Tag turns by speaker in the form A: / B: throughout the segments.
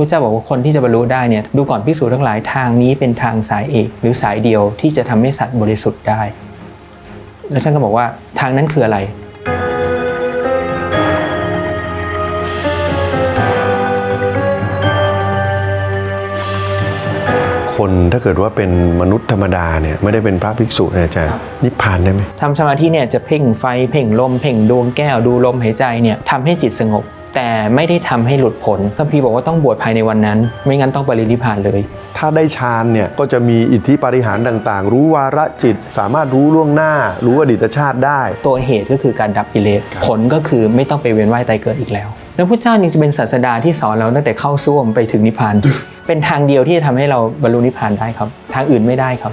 A: พระเจ้าบอกว่าคนที่จะบรรลุได้เนี่ยดูก่อนพิสูจน์ทั้งหลายทางนี้เป็นทางสายเอกหรือสายเดียวที่จะทำให้สัตว์บริสุทธิ์ได้ แล้วท่านก็บอกว่าทางนั้นคืออะไร
B: คนถ้าเกิดว่าเป็นมนุษย์ธรรมดาเนี่ยไม่ได้เป็นพระภิกษุเนี่ยอาจารย์นิพพานได้ไหม
A: ทำสมาธิเนี่ยจะเพ่งไฟเพ่งลม เพ่งดวงแก้วดูลมหายใจเนี่ยทำให้จิตสงบ แต่ไม่ได้ทำให้หลุดพ้นพระพีร์บอกว่าต้องบวชภายในวันนั้น ไม่งั้นต้องปรินิพพานเลย
B: ถ้าได้ฌานเนี่ยก็จะมีอิทธิปาฏิหารย์ต่างๆ รู้วาระจิต สามารถรู้ล่วงหน้า รู้อดีตชาติได้
A: ตัวเหตุก็คือการดับกิเลสผลก็คือไม่ต้องไปเวียนว่ายตายเกิดอีกแล้ว แล้วพระเจ้ายังจะเป็นศาสดาที่สอนเราตั้งแต่เข้าส้วมไปถึงนิพพาน เป็นทางเดียวที่จะทำให้เราบรรลุนิพพานได้ครับ ทางอื่นไม่ได้ครับ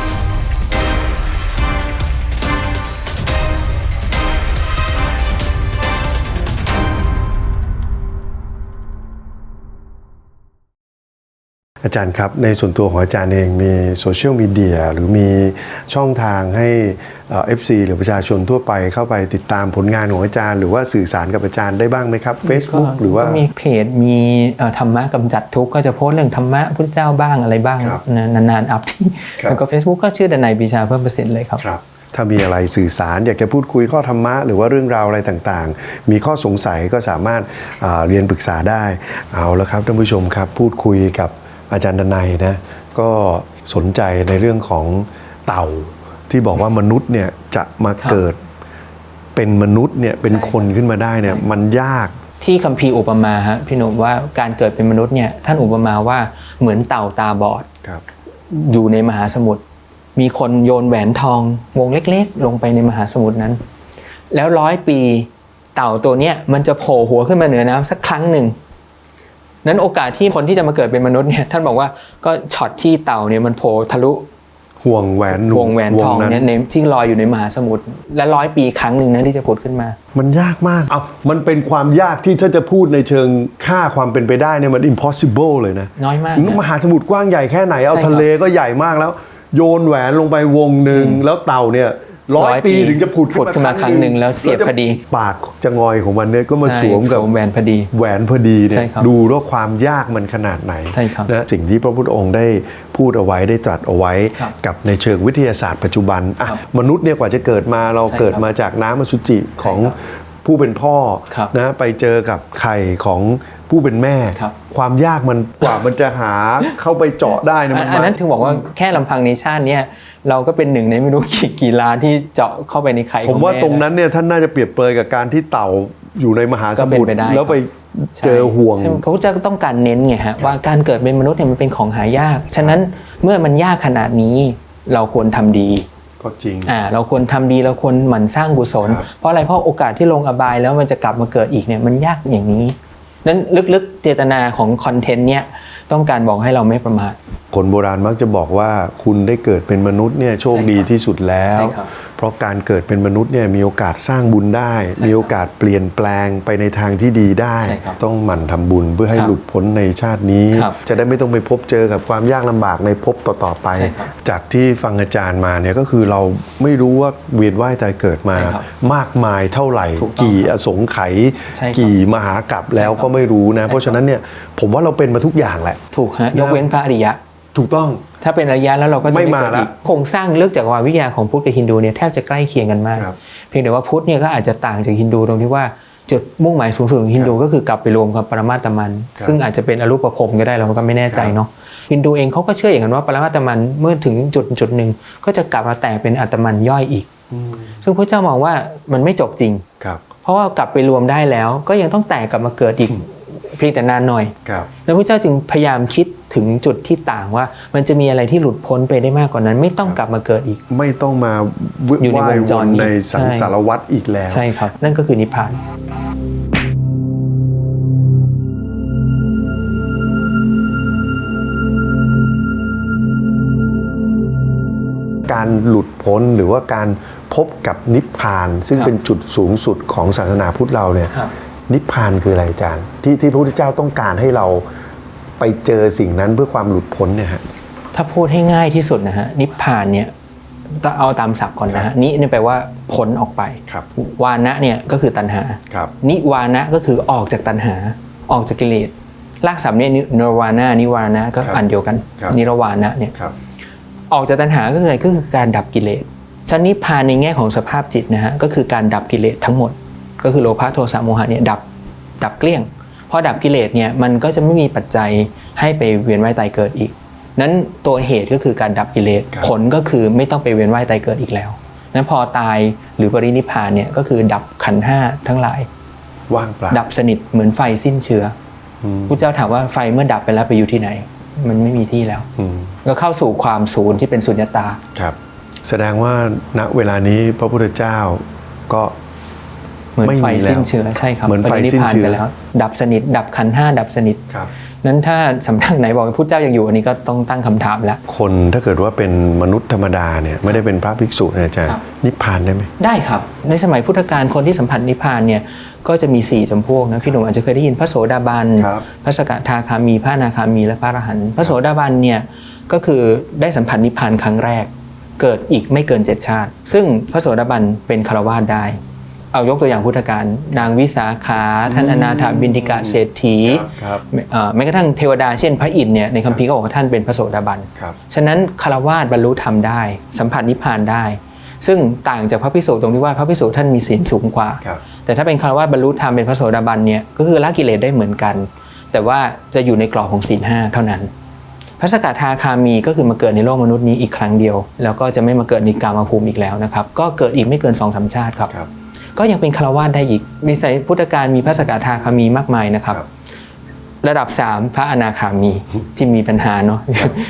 B: อาจารย์ครับ ในส่วนตัวของอาจารย์เองมีโซเชียลมีเดียหรือมีช่องทางให้เอฟซีหรือประชาชนทั่วไปเข้าไปติดตามผลงานของอาจารย์ หรือว่าสื่อสารกับอาจารย์ได้บ้างไหมครับ Facebook
A: ก็
B: หรือว่า
A: ก็มีเพจมีเอ่อธรรมะกำจัดทุกข์ก็จะโพสต์เรื่องธรรมะพุทธเจ้าบ้างอะไรบ้าง
B: ครับ
A: นะนานๆอัพที่
B: ครับ
A: แล้วก็ Facebook ก็ชื่อดนายปีชาเพิ่มเปอร์เซ็นต์เลยครับ
B: ครับถ้ามีอะไรสื่อสารอยากจะพูดคุยข้อธรรมะหรือว่าเรื่องราวอะไรต่างๆ มีข้อสงสัยก็สามารถอ่าเรียนปรึกษาได้เอาละครับท่านผู้ชมครับพูดคุยกับ อาจารย์ดนัยนะก็สนใจในเรื่องของเต่าที่บอกว่ามนุษย์เนี่ยจะมา
A: ครับ
B: เกิดเป็นมนุษย์เนี่ยเป็น
A: ใช่
B: คนขึ้นมาได้เนี่ยมันยาก
A: ที่คัมภีร์อุปมาฮะพี่หนุ่มว่าการเกิดเป็นมนุษย์เนี่ยท่านอุปมาว่าเหมือนเต่าตาบอด
B: ครับ
A: อยู่ในมหาสมุทรมีคนโยนแหวนทองวงเล็กๆ ลงไปในมหาสมุทรนั้น แล้วร้อยปีเต่าตัวเนี้ยมันจะโผล่หัวขึ้นมาเหนือน้ำสักครั้งหนึ่ง นั้นโอกาสที่คนที่จะมาเกิดเป็นมนุษย์เนี่ยท่านบอกว่าก็ช็อตที่เต่าเนี่ยมันโผล่ทะลุ
B: ห่วงแหวน
A: วงแหวนทอง
B: นั้น
A: เนี่ยในที่ลอยอยู่ในมหาสมุทรและร้อยปีครั้งหนึ่งนะที่จะผุดขึ้นมา
B: มันยากมากเอามันเป็นความยากที่ถ้าจะพูดในเชิงค่าความเป็นไปได้เนี่ยมัน impossible เลยนะ
A: น้อยมาก
B: มหาสมุทรกว้างใหญ่แค่ไหน เอา
A: ใช่ครับ
B: ทะเลก็ใหญ่มากแล้ว โยนแหวนลงไปวงหนึ่งแล้วเต่าเนี่ย ร้อย
A: ร้อยปี
B: ปีถึงจะผุด
A: ผุดขึ้นมาครั้งหนึ่งแล้วเสียบ
B: จะ
A: พอดี
B: ปากจะงอยของมันเนี่ยก็มา
A: ใช่
B: สวมกับ
A: สวมแหวนพอดี
B: แหวนพอดีเนี่
A: ใช่
B: ย
A: ครับ
B: ดูว่าความยากมันขนาดไหน
A: ใช่ครับ
B: นะสิ่งที่พระพุทธองค์ได้พูดเอาไว้ได้ตรัสเอาไว้
A: ครับ
B: กับในเชิงวิทยาศาสตร์ปัจจุบันอะ
A: ครับ
B: มนุษย์เนี่ยกว่าจะเกิดมาเรา
A: ใช่ครับ
B: เกิดมาจากน้ำอสุจิของ
A: ใช่ครับ
B: ผู้เป็นพ่อ
A: ครับ
B: นะไปเจอกับไข่ของผู้เป็นแม่
A: ครับ
B: ความยากมันกว่ามันจะหาเข้าไปเจาะได้นะ
A: อั
B: มัน
A: นอันนั้นถึงบอกว่าแค่ลำพังในชาติเนี่ยเราก็เป็นหนึ่งในไม่รู้กี่กี่ล้านที่เจาะเข้าไปในไข่ข
B: ผ
A: อง
B: มว่า
A: แต
B: รงนั้นเนี่ยท่านน่าจะเปรียบเปรยกับการที่เต่าอยู่ในมหาสมุท
A: ก็
B: ร
A: เป็นไปได้
B: แล้วไป
A: ใช่
B: เจอห่วง
A: ใช่เขาจะต้องการเน้นไงฮะว่าการเกิดเป็นมนุษย์เนี่ยมันเป็นของหายาก ฉะนั้นเมื่อมันยากขนาดนี้เราควรทำดี
B: ก็จริง
A: อ่าเราควรทำดีเราควรหมั่นสร้างกุศล
B: ครับ
A: เพราะอะไรเพราะโอกาสที่ลงอบายแล้วมันจะกลับมาเกิดอีกเนี่ยมันยากอย่างนี้นั้นลึกเจตนาของคอนเทนต์เนี่ยต้องการบอกให้เราไม่ประมาท
B: คนโบราณมักจะบอกว่าคุณได้เกิดเป็นมนุษย์เนี่ยโชคดีที่สุดแล้ว
A: ใช่ครับ
B: เพราะการเกิดเป็นมนุษย์เนี่ยมีโอกาสสร้างบุญได้
A: ใช่ครับ
B: มีโอกาสเปลี่ยนแปลงไปในทางที่ดีได้
A: ใช่ครับ
B: ต้องหมั่นทำบุญเพื่อให้
A: ครับ
B: หลุดพ้นในชาตินี้
A: ครับ
B: จะได้ไม่ต้องไปพบเจอกับความยากลำบากในภพต่อๆไป
A: ใช่ครับ
B: จากที่ฟังอาจารย์มาเนี่ยก็คือเราไม่รู้ว่าเวียนว่ายตายเกิดมา
A: ใช่ครับ
B: มากมายเท่าไหร่
A: ถูกต้อง
B: กี่อสงไขย
A: ใช่ครับ
B: กี่มหากรัปแล้ว
A: ใช่ครับ
B: ก็ไม่รู้นะ
A: ใช่ครับ
B: เพราะฉะนั้นเนี่ยผมว่าเราเป็นมาทุกอย่างแหละ
A: ถูกฮะยกเว้นพระอริยะ
B: ถูกต้อง
A: ถ้าเป็นอริยะแล้วเราก็จะ
B: ไม่
A: ไม่
B: มา
A: เกิด
B: ละ
A: อีกโครงสร้างเลือกจากวาวิทยาของพุทธกับฮินดูเนี่ยแทบจะใกล้เคียงกันมาก
B: ครับ
A: เพียงแต่ว่าพุทธเนี่ยก็อาจจะต่างจากฮินดูตรงที่ว่าจุดมุ่งหมายสูงสุดของฮินดูก็คือกลับไปรวมกับปรมาตมัน
B: ครับ
A: ซึ่งอาจจะเป็นอรูปภพก็ได้เราก็ไม่แน่ใจเนาะฮินดูเองเขาก็เชื่ออย่างนั้นว่าปรมาตมันเมื่อถึงจุดจุดหนึ่งก็จะกลับมาแตกเป็นอัตมันย่อยอีก ซึ่งพระเจ้ามองว่ามันไม่จบจริง
B: ครับ
A: เพราะว่ากลับไปรวมได้แล้วก็ยังต้องแตกกลับมาเกิดอีกเพียงแต่นานหน่อย
B: ครับ
A: แล้วพระเจ้าจึงพยายามคิด ถึงจุดที่ต่างว่า มันจะมีอะไรที่หลุดพ้นไปได้มากกว่านั้น ไม่ต้องกลับมาเกิดอีก
B: ไม่ต้องมา
A: อยู่ใน
B: ว่ายว
A: งจร
B: วน
A: นี้
B: ในสัง
A: ใช่
B: สารวัตรอีกแล้ว
A: ใช่ครับ นั่นก็คือนิพพาน
B: การหลุดพ้นหรือว่าการพบกับนิพพาน ซึ่ง
A: ครับ
B: เป็นจุดสูงสุดของศาสนาพุทธเราเนี่ย
A: ครับ
B: นิพพานคืออะไรอาจารย์ที่ที่พระพุทธเจ้าต้องการให้เรา ไปเจอสิ่งนั้นเพื่อความหลุดพ้นเนี่ยฮะ
A: ถ้าพูดให้ง่ายที่สุดนะฮะนิพพานเนี่ยก็เอาตามศัพท์ก่อนนะฮะนิเนี่ยแปลว่าพ้นออกไป
B: ครับ
A: วานะเนี่ยก็คือตัณหา
B: ครับ
A: นิวานะก็คือออกจากตัณหา ออกจากกิเลสรากศัพท์เนี่ยนรวานะนิวานะก็
B: ครับ
A: อันเดียวกัน
B: ครับ
A: นิรวานะเนี่ย
B: ครับ
A: ออกจากตัณหาก็คืออะไรก็คือการดับกิเลสชั้นนิพพานในแง่ของสภาพจิตนะฮะก็คือการดับกิเลสทั้งหมด ก็คือโลภะโทสะโมหะเนี่ยดับดับเกลี้ยง พอดับกิเลสเนี่ยมันก็จะไม่มีปัจจัยให้ไปเวียนว่ายตายเกิดอีก นั้นตัวเหตุก็คือการดับกิเลส
B: ครับ
A: ผลก็คือไม่ต้องไปเวียนว่ายตายเกิดอีกแล้วนั้นพอตายหรือปรินิพพานเนี่ยก็คือดับขันธ์ห้าทั้งหลาย
B: ว่างเปล่า
A: ดับสนิทเหมือนไฟสิ้นเชื้อ
B: อืม
A: พระเจ้าถามว่าไฟเมื่อดับไปแล้วไปอยู่ที่ไหน มันไม่มีที่แล้ว
B: อืม
A: ก็เข้าสู่ความศูนย์ที่เป็นสุญญตา
B: ครับ แสดงว่าณเวลานี้พระพุทธเจ้าก็
A: เหมือน
B: ไม่
A: ไฟ
B: มีแล้ว
A: สิ้นเชื้อใช่ครับ
B: เหมือนไฟ
A: ปริ
B: สิ้น
A: พาน
B: เชื้อ
A: ไปแล้ว ดับสนิท ดับขันธ์ห้าดับสนิท
B: ครับ
A: นั้นถ้าสำนักไหนบอกว่าพุทธเจ้ายังอยู่อันนี้ก็ต้องตั้งคำถามแล้ว
B: คนถ้าเกิดว่าเป็นมนุษย์ธรรมดาเนี่ยไม่ได้เป็นพระภิกษุเนี่ยอาจารย์
A: ครับ
B: นิพพานได้ไหม
A: ได้ครับ ในสมัยพุทธกาลคนที่สัมผัสนิพพานเนี่ยก็จะมี 4จำพวกนะพี่หนุ่มอาจจะเคยได้ยินพระโสดาบัน
B: ครับ
A: พระสกทาคามีพระอนาคามีและพระอรหันต์พระโสดาบันเนี่ยก็คือได้สัมผัสนิพพานครั้งแรก เกิดอีกไม่เกินเจ็ดชาติ ซึ่งพระโสดาบันเป็นคารวาสได้ เอายกตัวอย่างพุทธกาลนางวิสาขาท่านอนาถาบินทิกะเศรษฐี
B: ครับ
A: เอ่อแม้กระทั่งเทวดาเช่นพระอินทร์เนี่ยในคัมภีร์ก็บอกว่าท่านเป็นพระโสดาบัน
B: ครับ
A: ฉะนั้นคารวาสบรรลุธรรมได้ สัมผัสนิพพานได้ ซึ่งต่างจากพระพิสุตรงที่ว่าพระพิสุท่านมีศีลสูงกว่า
B: ครับ
A: แต่ถ้าเป็นคารวาสบรรลุธรรมเป็นพระโสดาบันเนี่ยก็คือละกิเลสได้เหมือนกัน แต่ว่าจะอยู่ในกรอบของศีลห้าเท่านั้นพระสกทาคามีก็คือมาเกิดในโลกมนุษย์นี้อีกครั้งเดียว แล้วก็จะไม่มาเกิดในกามภูมิอีกแล้วนะครับ ก็เกิดอีกไม่เกินสองสามชาติครับ
B: ครับ
A: ก็ยังเป็นคารวาสได้อีก มีสายพุทธการมีพระสกทาคามีมากมายนะครับ
B: ครับ
A: ระดับ3พระอนาคามีที่มีปัญหาเนาะ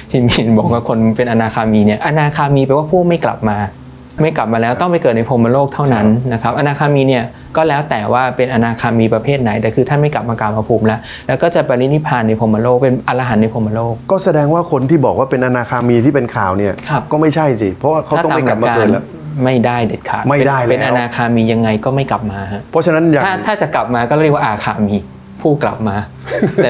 A: ที่มีบอกว่าคนเป็นอนาคามีเนี่ยอนาคามีแปลว่าผู้ไม่กลับมา ไม่กลับมาแล้วต้องไปเกิดในพรหมโลกเท่านั้นนะครับอนาคามีเนี่ยก็แล้วแต่ว่าเป็นอนาคามีประเภทไหน แต่คือท่านไม่กลับมากามภูมิแล้ว แล้วก็จะปรินิพพานในพรหมโลกเป็นอรหันต์ในพรหมโลก
B: ก็แสดงว่าคนที่บอกว่าเป็นอนาคามีที่เป็นข่าวเนี่ย
A: ครับ
B: ก็ไม่ใช่สิเพราะว่าเขาต้องไม่กลับมาเกิดแล้ว
A: ไม่ได้เด็ดขาด
B: ไม่ได้
A: เป็นเป็น
B: แล้ว
A: อนาคามียังไงก็ไม่กลับมาฮะ
B: เพราะฉะนั้นอย่าง
A: ถ้าถ้าจะกลับมาก็เรียกว่าอาคามี ผู้กลับมา แต่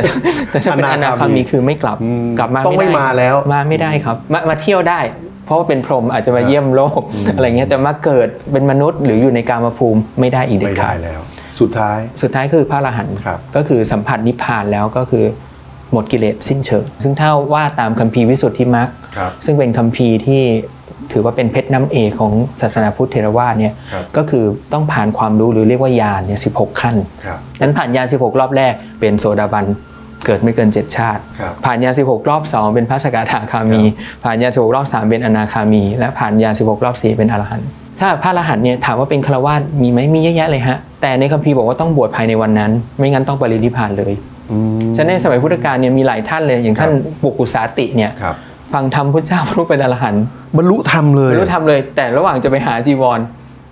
A: แต่ถ้าเป็นอ
B: อนา
A: นา
B: คามี
A: คามีคือไม่กลับ
B: อืม
A: กลับมา
B: ต้องไม่
A: ด้
B: มาแล้ว
A: มาไม่ได้ครับ มามาเที่ยวได้ เพราะว่าเป็นพรหมอาจจะมาเยี่ยมโลกอะไรเงี้ยแต่มาเกิดเป็นมนุษย์หรืออยู่ในกามภูมิไม่ได้อีกเด็
B: ไม่
A: ด
B: ได้
A: ขาด
B: แล้ว สุดท้าย
A: สุดท้ายคือพระอรหันต์
B: ครับ
A: ก็คือสัมผัสนิพพานแล้วก็คือหมดกิเลสสิ้นเชิง ซึ่งถ้าว่าตามคัมภีร์วิสุทธิมรรค
B: ครับ
A: ซึ่งเป็นคัมภีร์ที่ ถือว่าเป็นเพชรน้ำเอกของศาสนาพุทธเทรวาสเนี่ย
B: ครับ
A: ก็คือต้องผ่านความรู้หรือเรียกว่าญาณเนี่ยสิขั้น
B: ครับ
A: นั้นผ่านญาณ16 รอบแรกเป็นโสดาบันเกิดไม่เกิน 7 ชาติ
B: ครับ
A: ผ่านญาณ16 รอบ 2 เป็นพระสกทาคามี ผ่านญาณ16 รอบ 3 เป็นอนาคามี และผ่านญาณ16 รอบ 4 เป็นอรหันต์ถ้าพระอรหันต์เนี่ยถามว่าเป็นฆราวาสมีไหมมีเยอะแยะเลยฮะ แต่ในคัมภีร์บอกว่าต้องบวชภายในวันนั้น ไม่งั้นต้องปรินิพพานเลย
B: อืม
A: ฉะนั้นในสมัยพุทธกาลเนี่ยมีหลายท่านเลยอย่างท่านปุกุสาติเนี่ย
B: ครับ
A: ฟังธรรมพุทธเจ้ารู้เป็นอรหันต์
B: บรรลุธรรมเลย
A: ไม่รู้ทำเลย แต่ระหว่างจะไปหาจีวร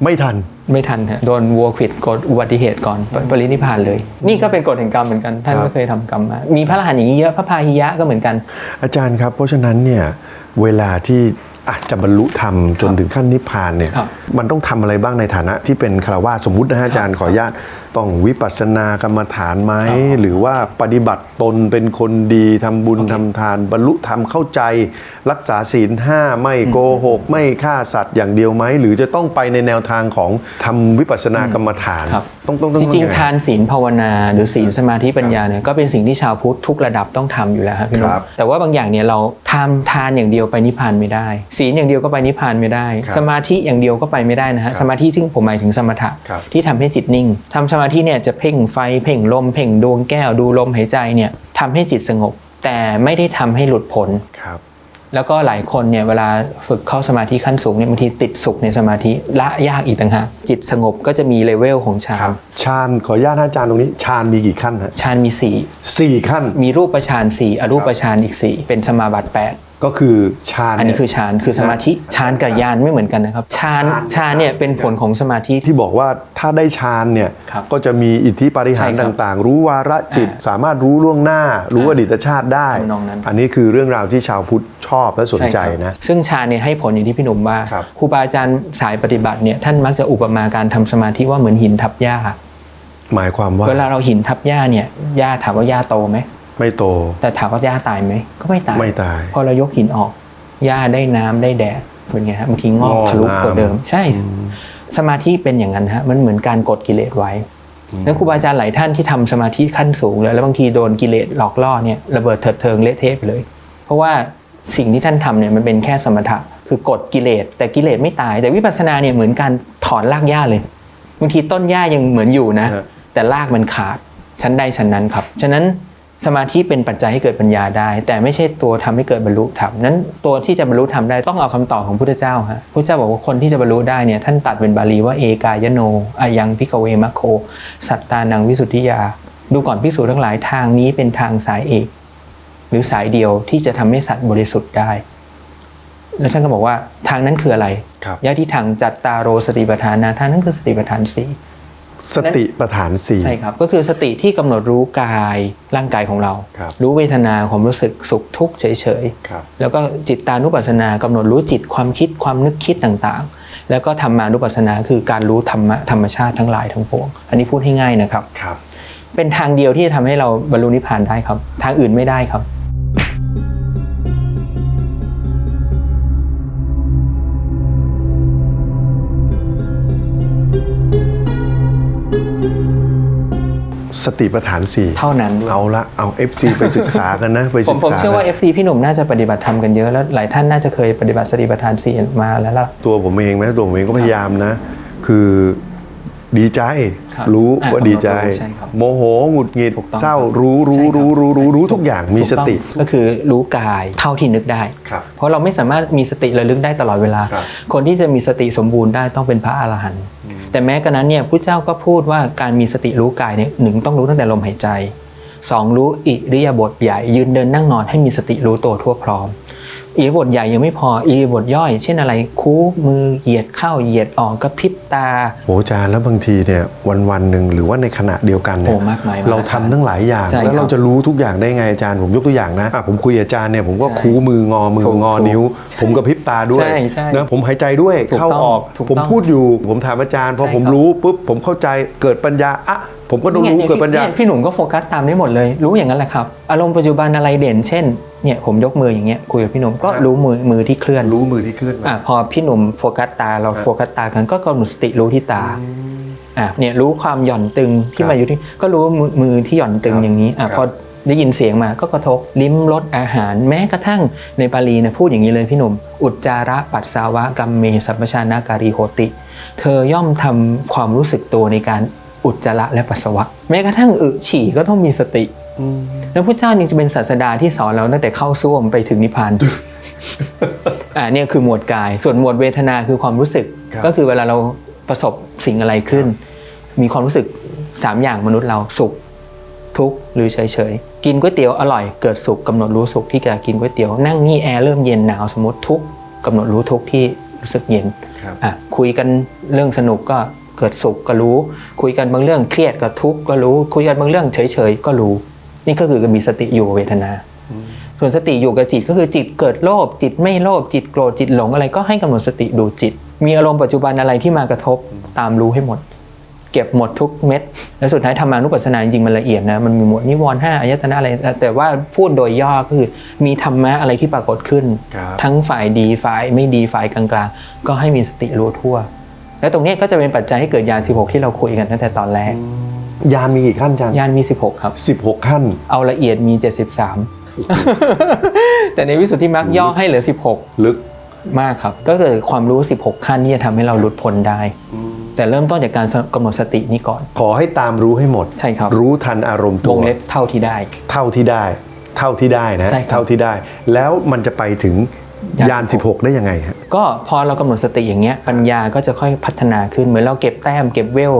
B: ไม่ทัน
A: ไม่ทันฮะโดนวัวขวิดกดอุบัติเหตุก่อนปปรินิพพานเลย นี่ก็เป็นกฎแห่งกรรมเหมือนกัน ท่าน
B: ครับ
A: ก็เคยทำกรรมมามีพระอรหันต์อย่างนี้เยอะพระพาหิยะก็เหมือนกัน
B: อาจารย์ครับ เพราะฉะนั้นเนี่ยเวลาที่อาจจะบรรลุธรรมจนถึงขั้นนิพพานเนี่ย
A: ครับ
B: มันต้องทำอะไรบ้างในฐานะที่เป็นคารวาสสมมุตินะฮะอาจารย์ขออนุญาตต้องวิปัสสนากรรมฐานไหม
A: ครับ
B: หรือว่าปฏิบัติตนเป็นคนดีทำบุญทำทาน บรรลุธรรมเข้าใจ รักษาศีลห้าไม่โกหก ไม่ฆ่าสัตว์อย่างเดียวไหม หรือจะต้องไปในแนวทางของทำวิปัสสนากรรมฐาน
A: ครับ
B: ต้องต้องต้อง
A: จริง
B: ยัไๆ
A: ทานศีลภาวนา หรือศีลสมาธิปัญญาเนี่ยก็เป็นสิ่งที่ชาวพุทธทุกระดับต้องทำอยู่แล้วครับพี่หนุ่ม
B: ครับ
A: แต่ว่าบางอย่างเนี่ยเราทำทานอย่างเดียวไปนิพพานไม่ได้ ศีลอย่างเดียวก็ไปนิพพานไม่ได้
B: ครับ
A: สมาธิอย่างเดียวก็ไปไม่ได้นะฮะสมาธิที่ผมหมายถึงสมถะ
B: ครับ
A: ที่ทำให้จิตนิ่งทำสมาธิเนี่ยจะเพ่งไฟเพ่งลม เพ่งดวงแก้วดูลมหายใจเนี่ยทำให้จิตสงบ แต่ไม่ได้ทำให้หลุดพ้น
B: ครับ
A: แล้วก็หลายคนเนี่ยเวลาฝึกเข้าสมาธิขั้นสูงเนี่ยบางทีติดสุขในสมาธิละยากอีกต่างหากจิตสงบก็จะมีเลเวลของฌา
B: คนรับฌานขออนุญาตนะอาจารย์ตรงนี้ฌานมีกี่ขั้นฮะ
A: ฌานมีสี่
B: สี่ขั้น
A: มีรูปฌานสี่อรูปฌานอีกสี่เป็นสมาบัติแปด
B: ก็คือฌาน
A: อันนี้
B: เย
A: คือฌานคือสมาธิฌานกับญาณไม่เหมือนกันนะครับฌานฌานเนี่ยเป็นผลของสมาธิ
B: ที่บอกว่าถ้าได้ฌานเนี่ย
A: ครับ
B: ก็จะมีอิทธิปาฏิหาริย์
A: ใช่ครับ
B: ต่าง ๆ รู้วาระจิต
A: อ่า
B: สามารถรู้ล่วงหน้า รู้อดีตชาติได้
A: ทำนองนั้น
B: อันนี้คือเรื่องราวที่ชาวพุทธชอบและสนใจ
A: ช่ครับ
B: นะ
A: ซึ่งฌานเนี่ยให้ผลอย่างที่พี่หนุ่มว่า
B: ครับ
A: ครูบาอาจารย์สายปฏิบัติเนี่ยท่านมักจะอุปมาการทำสมาธิว่าเหมือนหินทับหญ้า
B: หมายความว่า
A: เวลาเราหินทับหญ้าเนี่ยหญ้าถามว่าหญ้าโตไหม
B: ไม่โต
A: แต่ถามว่าหญ้าตายไหมก็ไม่ตาย
B: ไม่ตาย
A: พอเรายกหินออกหญ้าได้น้ำได้แดดเป็นไงฮะบางทีงอก
B: งอก
A: ทะลุ
B: งาม
A: กว่าเดิม ใช่ สมาธิเป็นอย่างนั้นฮะมันเหมือนการกดกิเลสไว้แล้วครูบาอาจารย์หลายท่านที่ทำสมาธิขั้นสูงเลยแล้วบางทีโดนกิเลสหลอกล่อเนี่ยระเบิดเถิดเทิงเละเทะไปเลย เพราะว่าสิ่งที่ท่านทำเนี่ยมันเป็นแค่สมถะคือกดกิเลส แต่กิเลสไม่ตาย แต่วิปัสสนาเนี่ยเหมือนการถอนรากหญ้าเลยบางทีต้นหญ้ายังเหมือนอยู่นะ
B: ฮะ
A: แต่รากมันขาดชั้นใดชั้นนั้นครับฉะนั้น สมาธิเป็นปัจจัยให้เกิดปัญญาได้ แต่ไม่ใช่ตัวทำให้เกิดบรรลุธรรมนั้นตัวที่จะบรรลุธรรมได้ต้องเอาคำตอบของพุทธเจ้าฮะพุทธเจ้าบอกว่าคนที่จะบรรลุได้เนี่ยท่านตัดเป็นบาลีว่าเอกายโนอายังพิกเวมะโค สัตตานังวิสุทธิยา ดูก่อนพิสูจน์ทั้งหลายทางนี้เป็นทางสายเอก หรือสายเดียวที่จะทำให้สัตว์บริสุทธิ์ได้ แล้วท่านก็บอกว่าทางนั้นคืออะไร
B: ครับ
A: ยะที่ทางจัตตาโรสติปัฏฐานาทางนั้นคือสติปัฏฐานสี่
B: สติปัฏฐานสี่
A: ใช่ครับ ก็คือสติที่กำหนดรู้กายร่างกายของเรา
B: ครับ
A: รู้เวทนาความรู้สึกสุขทุกข์เฉย
B: ครับ
A: ๆแล้วก็จิตตานุปัสสนากำหนดรู้จิตความคิดความนึกคิดต่างๆ แล้วก็ธรรมานุปัสสนาคือการรู้ธรรมะธรรมชาติทั้งหลายทั้งปวง อันนี้พูดให้ง่ายนะครับ
B: ครับ
A: เป็นทางเดียวที่จะทำให้เราบรรลุนิพพานได้ครับ ทางอื่นไม่ได้ครับ
B: สติปัฏฐานสี่
A: เท่านั้นด้วย
B: เอาละเอา FC ไปศึกษากันนะ ไป
A: ผ
B: ศึ
A: ม
B: ก
A: ผม
B: ษา
A: เชื่อว่า
B: กัน
A: FC พี่หนุ่มน่าจะปฏิบัติธรรมกันเยอะแล้วหลายท่านน่าจะเคยปฏิบัติสติปัฏฐานสี่มาแล้วล่ะ
B: ตัวผมเองแม้ตัวผมเองก็พยายามนะ คือดีใจ
A: ครับ
B: รู้
A: อะ
B: ว่าดีใจ
A: ใช่ครับ
B: โมโหหงุดหงิด
A: ถูกต้อง
B: เศร้ารู้รู้
A: ใช่ครับ
B: รู้รู้รู้รู้
A: ใช่
B: ทุกอย่างมีสติ
A: ถูกต้องก็คือรู้กายเท่าที่นึกได้
B: ครับ
A: เพราะเราไม่สามารถมีสติระลึกได้ตลอดเวลา
B: ครับ
A: คนที่จะมีสติสมบูรณ์ได้ต้องเป็นพระอรหันต์ แต่แม้กระนั้นเนี่ยพระเจ้าก็พูดว่าการมีสติรู้กายเนี่ยหนึ่งต้องรู้ตั้งแต่ลมหายใจสองรู้อิริยาบถใหญ่ยืนเดินนั่งนอนให้มีสติรู้ตัวทั่วพร้อม อิริยาบถใหญ่ยังไม่พออิริยาบถย่อย เช่นอะไร คู้มือเหยียดเข้าเหยียดออกกระพริบตา
B: โหอาจารย์แล้วบางทีเนี่ยวันวันๆหนึ่งหรือว่าในขณะเดียวกันเนี่ย
A: โอ้มากมายมหาศาล
B: เราทำทั้งหลายอย่าง
A: ใช่
B: แล้ว
A: ครั
B: เรา
A: บ
B: จะรู้ทุกอย่างได้ไงอาจารย์ผมยกตัวอย่างนะอะผมคุยกับอาจารย์เนี่ยผมก็
A: ใช่
B: คูมืองอมือ
A: ถูก
B: งอนิ้ว
A: ใช่
B: ผมกระพริบตาด้วย
A: ใช่ใช่
B: นะผมหายใจด้วย
A: ถูก
B: เข้า
A: ต้อง
B: ออก
A: ถูก
B: ผม
A: ต้อง
B: พูดอยู่ ผมถามอาจารย์พอ
A: ใช่
B: ผม
A: ครับ
B: รู้ปุ๊บผมเข้าใจเกิดปัญญาอะผมก็ต้องรู้
A: นี่ไง
B: เกิดปัญญา
A: นี่ยพี่หนุ่มก็โฟกัสตามได้หมดเลย รู้อย่างนั้นแหละครับ อารมณ์ปัจจุบันอะไรเด่นเช่น เนี่ยผมยกมืออย่างเงี้ยคุยกับพี่หนุ่มก็
B: ครับ
A: รู้มือมือที่เคลื่อน
B: รู้มือที่เคลื่อนไหว
A: อะพอพี่หนุ่มโฟกัสตาเราโฟกัสตากันก็กำหนดสติรู้ที่ตาอะเนี่ยรู้ความหย่อนตึงที่
B: ครับ
A: มาอยู่ที่ก็รู้มือมือที่หย่อนตึง
B: ครับ
A: อย่างนี้อะ
B: ครับ
A: พอได้ยินเสียงมาก็กระทบลิ้มรสอาหาร แม้กระทั่งในบาลีนะพูดอย่างนี้เลยพี่หนุ่ม อุจจาระปัสสาวะกัมเมสัมปชานาการีโหติ เธอย่อมทำความรู้สึกตัวในการอุจจาระและปัสสาวะ แม้กระทั่งอึฉี่ก็ต้องมีสติ แล้วพระเจ้ายังจะเป็นศาสดาที่สอนเราตั้งแต่เข้าส้วมไปถึงนิพพานอ่าเนี่ยคือหมวดกาย ส่วนหมวดเวทนาคือความรู้สึก
B: ครับ
A: ก็คือเวลาเราประสบสิ่งอะไรขึ้น มีความรู้สึกสามอย่างมนุษย์เราสุข ทุกข์หรือเฉยๆกินก๋วยเตี๋ยวอร่อยเกิดสุขกำหนดรู้สุขที่แกกินก๋วยเตี๋ยวนั่งนี่แอร์เริ่มเย็นหนาวสมมติทุกข์กำหนดรู้ทุกข์ที่รู้สึกเย็น
B: ครับ
A: อะคุยกันเรื่องสนุกก็เกิดสุขก็รู้ คุยกันบางเรื่องเครียดก็ทุกข์ก็รู้ คุยกันบางเรื่องเฉยๆก็รู้ นี่ก็คือมีสติอยู่กับเวทนา ส่วนสติอยู่กับจิตก็คือจิตเกิดโลภจิตไม่โลภจิตโกรธจิตหลงอะไรก็ให้กำหนดสติดูจิต มีอารมณ์ปัจจุบันอะไรที่มากระทบตามรู้ให้หมด เก็บหมดทุกเม็ด แล้วสุดท้ายธรรมานุปัสสนาจริงๆมันละเอียดนะมันมีหมวดนิวรณ์ห้าอายตนะอะไร แต่ว่าพูดโดยย่อก็คือมีธรรมะอะไรที่ปรากฏขึ้น
B: ครับ
A: ทั้งฝ่ายดีฝ่ายไม่ดีฝ่ายกลางๆ ก็ให้มีสติรู้ทั่ว แล้วตรงเนี้ยก็จะเป็นปัจจัยให้เกิดญาณ16 ที่เราคุยกันตั้งแต่ตอนแรก
B: ยานมีกี่ขั้นอาจารย์
A: ญาณมี 16 ครับ
B: สิบหกขั้น
A: เอาละเอียดมี 73 แต่ในวิสุทธิมรรคย่อให้เหลือ 16
B: ลึก
A: มากครับ ก็คือความรู้ 16 ขั้นที่จะทำให้เราหลุดพ้นได้ แต่เริ่มต้นจากการกำหนดสตินี้ก่อน
B: ขอให้ตามรู้ให้หมด
A: ใช่ครับ
B: รู้ทันอารมณ์
A: ว
B: ตัว
A: งเล็บเท่าที่ได้
B: เท่าที่ได้ เท่าที่ได้นะ
A: ใช่ครับ
B: เท่าที่ได้ แล้วมันจะไปถึง
A: ยาน
B: ยาน
A: 16
B: 16 ได้ยังไงฮะ
A: ก็พอเรากำหนดสติอย่างเงี้ยปัญญาก็จะค่อยพัฒนาขึ้นเหมือนเราเก็บแต้มเก็บเวล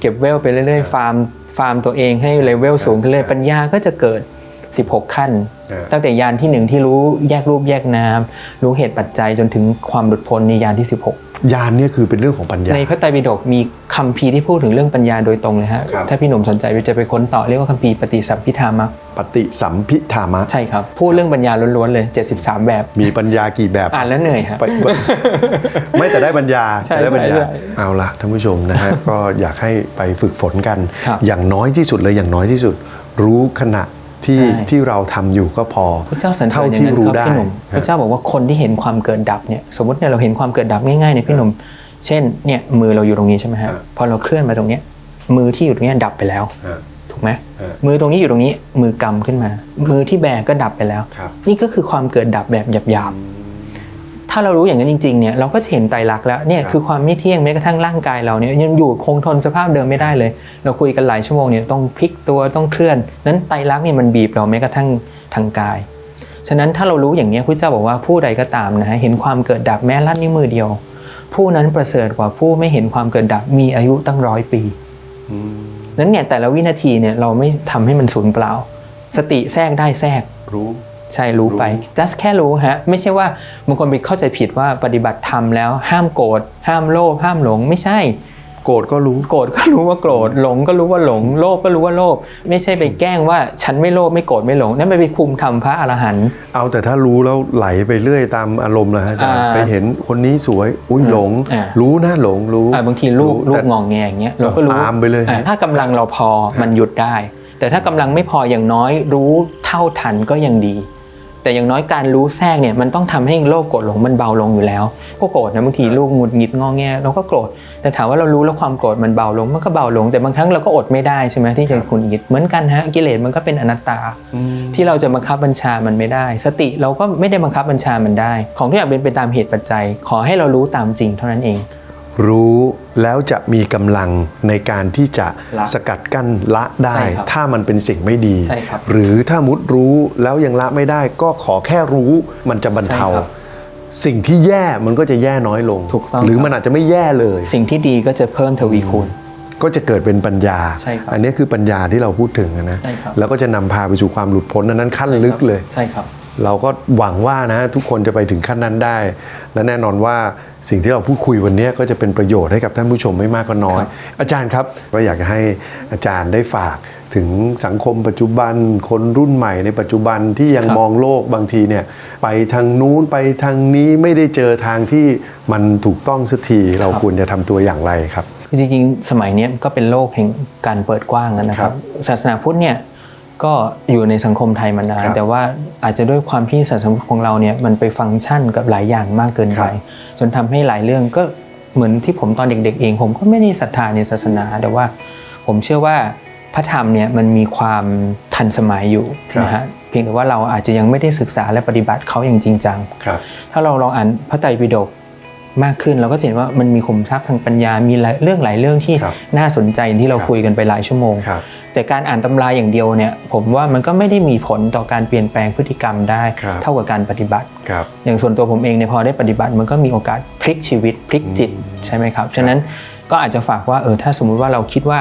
A: เก็บเวลไปเรื่อยๆฟาร์มฟาร์มตัวเองให้เลเวลสูงขึ้นเรื่อยปัญญาก็จะเกิด 16 ขั้น
B: อ่า
A: ตั้งแต่ยานที่หนึ่งที่รู้แยกรูปแยกนามรู้เหตุปัจจัยจนถึงความหลุดพ้นในยานที่ 16
B: ยานเนี่ยคือเป็นเรื่องของปัญญา
A: ในพระไตรปิฎกมี คัมภีร์ที่พูดถึงเรื่องปัญญาโดยตรงเลยฮะ
B: ครับ
A: ถ้าพี่หนุ่มสนใจจะไปค้นต่อเรียกว่าคัมภีร์ปฏิสัมพิธามะ
B: ปฏิสัมพิธามะ
A: ใช่ครับพูดเรื่องปัญญาล้วนๆเลย 73 แบบ
B: มีปัญญากี่แบบ
A: อ่านแล้วเหนื่อยฮะ
B: ไปไม่แต่ได้ปัญญา
A: ใช่
B: ได้ปัญ
A: ใช่
B: ญา
A: ใช่
B: เอาละท่านผู้ชมนะฮะ ก็อยากให้ไปฝึกฝนกัน
A: ครับ
B: อย่างน้อยที่สุดเลยอย่างน้อยที่สุด รู้ขณะที่
A: ใช่
B: ที่เราทำอยู่ก็พอ
A: พระเจ้าสรรเสริ
B: เท่า
A: ญอย่าง
B: ที่
A: นั้น
B: รู้
A: ครับ
B: ได้
A: พี่หนุ่มพระเจ้าบอกว่าคนที่เห็นความเกิดดับเนี่ยสมมติเนี่ยเราเห็นความเกิดดับง่ายๆเนี่ยพี่หนุ่ม เช่นเนี่ยมือเราอยู่ตรงนี้ใช่ไหมฮะ
B: ครับ
A: พอเราเคลื่อนมาตรงเนี้ยมือที่อยู่ตรงเนี้ยดับไปแล้ว
B: ฮะ
A: ถูกไหม
B: ฮะ
A: มือตรงนี้อยู่ตรงนี้มือกำขึ้นมา มือที่แบกก็ดับไปแล้ว
B: ครับ
A: นี่ก็คือความเกิดดับแบบหยาบๆถ้าเรารู้อย่างนั้นจริงๆเนี่ยเราก็จะเห็นไตรลักษณ์แล้วเนี่ย
B: ครับ
A: คือความไม่เที่ยงแม้กระทั่งร่างกายเราเนี่ยยังอยู่คงทนสภาพเดิมไม่ได้เลย เราคุยกันหลายชั่วโมงเนี่ยต้องพลิกตัวต้องเคลื่อนนั้นไตรลักษณ์เนี่ยมันบีบเราแม้กระทั่งทางกายฉะนั้นถ้าเรารู้อย่างนี้ยพระเจ้าบอกว่าผู้ใดก็ตามนะฮะเห็นความเกิดดับแม้ลัดนิ้วมือเดียว ผู้นั้นประเสริฐกว่าผู้ไม่เห็นความเกิดดับมีอายุตั้งร้อยปีนั้นเนี่ยแต่ละวินาทีเนี่ยเราไม่ทำให้มันสูญเปล่า สติแทรกได้แทรก
B: รู้
A: ใช่รู้ไป just แค่รู้ฮะ ไม่ใช่ว่าบางคนไปเข้าใจผิดว่าปฏิบัติธรรมแล้ว ห้ามโกรธห้ามโลภห้ามหลงไม่ใช่
B: โกรธก็รู้
A: โกรธก็รู้ว่าโกรธหลงก็รู้ว่าหลงโลภก็รู้ว่าโลภไม่ใช่ไปแกล้งว่าฉันไม่โลภไม่โกรธไม่หลงนั่นไม่ไปคุมทำพระอรหันต์
B: เอาแต่ถ้ารู้แล้วไหลไปเรื่อยตามอารมณ์นะฮะอาจารย์
A: อ่า
B: ไปเห็นคนนี้สวยอุ้ยหลง
A: อ่า
B: รู้นะหลงรู้
A: อะบางทีลูก
B: รู้
A: ลู
B: แต่
A: กงองแงอย่างเงี้ยเราก็รู้
B: ตามไปเลย
A: อะถ้ากำลังเราพอมันหยุดได้ แต่ถ้ากำลังไม่พออย่างน้อยรู้เท่าทันก็ยังดี แต่อย่างน้อยการรู้แทรกเนี่ยมันต้องทำให้โลภโกรธหลงมันเบาลงอยู่แล้วพวกโกรธนะบางทีลูกหงุดหงิดงอแงเราก็โกรธแต่ถามว่าเรารู้แล้วความโกรธมันเบาลงมันก็เบาลง แต่บางครั้งเราก็อดไม่ได้ใช่ไหมที่จะหงุดหงิดเหมือนกันฮะกิเลสมันก็เป็นอนัตตา ที่เราจะบังคับบัญชามันไม่ได้ สติเราก็ไม่ได้บังคับบัญชามันได้ ของทุกอย่างเป็นไปตามเหตุปัจจัย ขอให้เรารู้ตามจริงเท่านั้นเอง
B: รู้แล้วจะมีกำลังในการที่จะ
A: ละ
B: สกัดกั้นละได้
A: ใช่ครับ
B: ถ้ามันเป็นสิ่งไม่ดี
A: ใช่ครับ
B: หรือถ้ามุดรู้แล้วยังละไม่ได้ ก็ขอแค่รู้มันจะบรรเทา
A: ใช่ครับ
B: สิ่งที่แย่มันก็จะแย่น้อยลง
A: ถูกต้อง
B: หรือ
A: ครับ
B: มันอาจจะไม่แย่เลย
A: สิ่งที่ดีก็จะเพิ่มทวีคูณ
B: ก็จะเกิดเป็นปัญญา
A: ใช่ครับ
B: อันนี้คือปัญญาที่เราพูดถึงนะ
A: ใช่ครับ
B: แล้วก็จะนำพาไปสู่ความหลุดพ้นอันนั้นขั้นลึกเลย
A: ใช่ครับ
B: เราก็หวังว่านะทุกคนจะไปถึงขั้นนั้นได้ และแน่นอนว่าสิ่งที่เราพูดคุยวันนี้ก็จะเป็นประโยชน์ให้กับท่านผู้ชมไม่มากก็น้อย
A: ครับ
B: อาจารย์ครับก็อยากจะให้อาจารย์ได้ฝากถึงสังคมปัจจุบันคนรุ่นใหม่ในปัจจุบันที่ยัง
A: ครับ
B: มองโลกบางทีเนี่ยไปทางนู้นไปทางนี้ไม่ได้เจอทางที่มันถูกต้องสักทีเราควรจะทำตัวอย่างไรครับ
A: จริงๆ สมัยเนี้ยก็เป็นโลกแห่งการเปิดกว้างนะค
B: ครั
A: รับ
B: บ
A: ศาสนาพุทธเนี่ย ก็อยู่ในสังคมไทยมานาน
B: ครับ
A: แต่ว่าอาจจะด้วยความที่ศาสนาพุทธของเราเนี่ยมันไปฟังก์ชันกับหลายอย่างมากเกินไป
B: ครับ
A: จนทำให้หลายเรื่องก็เหมือนที่ผมตอนเด็ก ๆ เอง ผมก็ไม่ได้ศรัทธาในศาสนา แต่ว่าผมเชื่อว่าพระธรรมเนี่ยมันมีความทันสมัยอยู่
B: ครับ
A: นะฮะเพียงแต่ว่าเราอาจจะยังไม่ได้ศึกษาและปฏิบัติเขาอย่างจริงจัง
B: ครับ
A: ถ้าเราลองอ่านพระไตรปิฎก มากขึ้น เราก็จะเห็นว่ามันมีขุมทรัพย์ทางปัญญา มีหลายเรื่องหลายเรื่องที่
B: ครับ
A: น่าสนใจที่เรา
B: ครับ
A: คุยกันไปหลายชั่วโมง
B: ครับ
A: แต่การอ่านตำราอย่างเดียวเนี่ยผมว่ามันก็ไม่ได้มีผลต่อการเปลี่ยนแปลงพฤติกรรมได้
B: ครับ
A: เท่ากับการปฏิบัติ
B: ครับ
A: อย่างส่วนตัวผมเองเนี่ยพอได้ปฏิบัติมันก็มีโอกาสพลิกชีวิตพลิกจิตใช่ไหมครับ ฉะนั้นก็อาจจะฝากว่าเออถ้าสมมุติว่าเราคิดว่า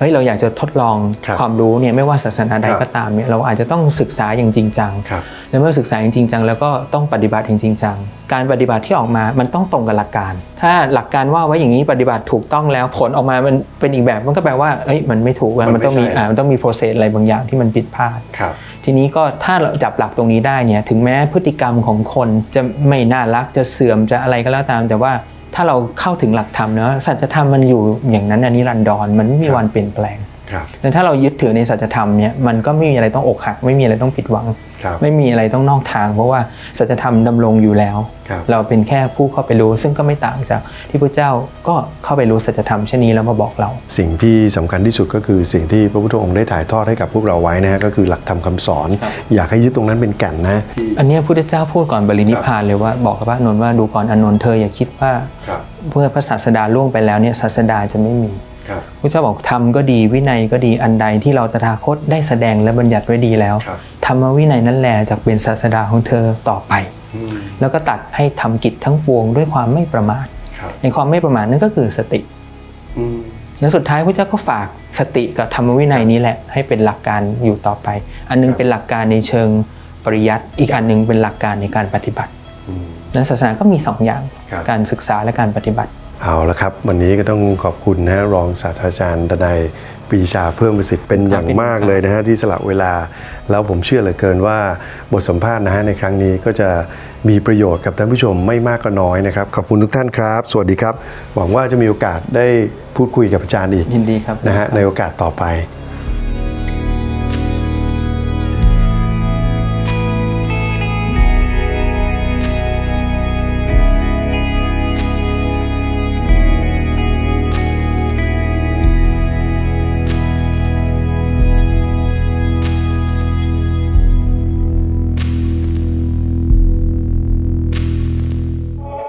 A: เฮ้ยเราอยากจะทดลอง
B: ครับ
A: ความรู้เนี่ยไม่ว่าศาสนาใด
B: ครับ
A: ก็ตามเนี่ยเราอาจจะต้องศึกษาอย่างจริงจัง
B: ครับ
A: แล้วเมื่อศึกษาอย่างจริงจังแล้วก็ต้องปฏิบัติอย่างจริงจังการปฏิบัติที่ออกมามันต้องตรงกับหลักการ ถ้าหลักการว่าไว้อย่างนี้ปฏิบัติถูกต้องแล้วผลออกมามันเป็นอีกแบบมันก็แปลว่าเอ้ยมันไม่ถูก
B: มันไม่
A: มันต้องมี
B: ใช่
A: อ่ามันต้องมีโปรเซสอะไรบางอย่างที่มันผิดพลาด
B: ครับ
A: ทีนี้ก็ถ้าเราจับหลักตรงนี้ได้เนี่ยถึงแม้พฤติกรรมของคนจะไม่น่ารักจะเสื่อมจะอะไรก็แล้วตาม แต่ว่า ถ้าเราเข้าถึงหลักธรรมเนาะสัจธรรมมันอยู่อย่างนั้นอันนี้รันดรมันไม่มีวันเปลี่ยนแปลง
B: ครับ
A: แต่ถ้าเรายึดถือในสัจธรรมเนี่ยมันก็ไม่มีอะไรต้องอกหัก ไม่มีอะไรต้องผิดหวัง
B: ครับ
A: ไม่มีอะไรต้องนอกทาง เพราะว่าสัจธรรมดำรงอยู่แล้ว
B: ครับ
A: เราเป็นแค่ผู้เข้าไปรู้ ซึ่งก็ไม่ต่างจากที่พระเจ้าก็เข้าไปรู้สัจธรรมเช่นนี้แล้วมาบอกเรา
B: สิ่งที่สำคัญที่สุดก็คือสิ่งที่พระพุทธองค์ได้ถ่ายทอดให้กับพวกเราไว้นะฮะก็คือหลักธรรมคำสอน
A: ครับ
B: อยากให้ยึดตรงนั้นเป็นแก่นนะ
A: อันเนี้ยพุทธเจ้าพูดก่อนบรินิพพานเลยว่าบอกกับพระอานนท์ว่าดูก่อนอานนท์เธออย่าคิดว่า
B: ครับ
A: เมื่อพระศาสดาล่วงไปแล้วเนี่ยศาสดาจะไม่มี
B: ครับ
A: พระเจ้าบอกธรรมก็ดีวินัยก็ดีอันใดที่เราตถาคตได้แสดงและบัญญัติไว้ดีแล้ว
B: ครับ
A: ธรรมวินัยนั้นแหละจะเป็นศาสดาของเธอต่อไป
B: อืม
A: แล้วก็ตัดให้ทำกิจทั้งปวงด้วยความไม่ประมาท
B: ครับ
A: ในความไม่ประมาทนั่นก็คือสติ
B: อืม
A: แล้วสุดท้ายพระเจ้าก็ฝากสติกับธรรมวินัยนี้แหละให้เป็นหลักการอยู่ต่อไป อันนึงเป็นหลักการในเชิงปริยัติอีกอันนึงเป็นหลักการในการปฏิบัติ
B: อืม
A: นั้นศาสนาก็มีสองอย่าง
B: ครับ
A: การศึกษาและการปฏิบัติ
B: เอาละครับ วันนี้ก็ต้องขอบคุณนะฮะรองศาสตราจารย์ดนัยปรีชาเพิ่มประสิทธิ์เป็นอย่างมากเลยนะฮะที่สละเวลา แล้วผมเชื่อเหลือเกินว่าบทสัมภาษณ์นะฮะในครั้งนี้ก็จะมีประโยชน์กับท่านผู้ชมไม่มากก็น้อยนะครับ ขอบคุณทุกท่านครับ สวัสดีครับ หวังว่าจะมีโอกาสได้พูดคุยกับอาจารย์อีก
A: ยินดีครับ
B: นะฮะในโอกาสต่อไป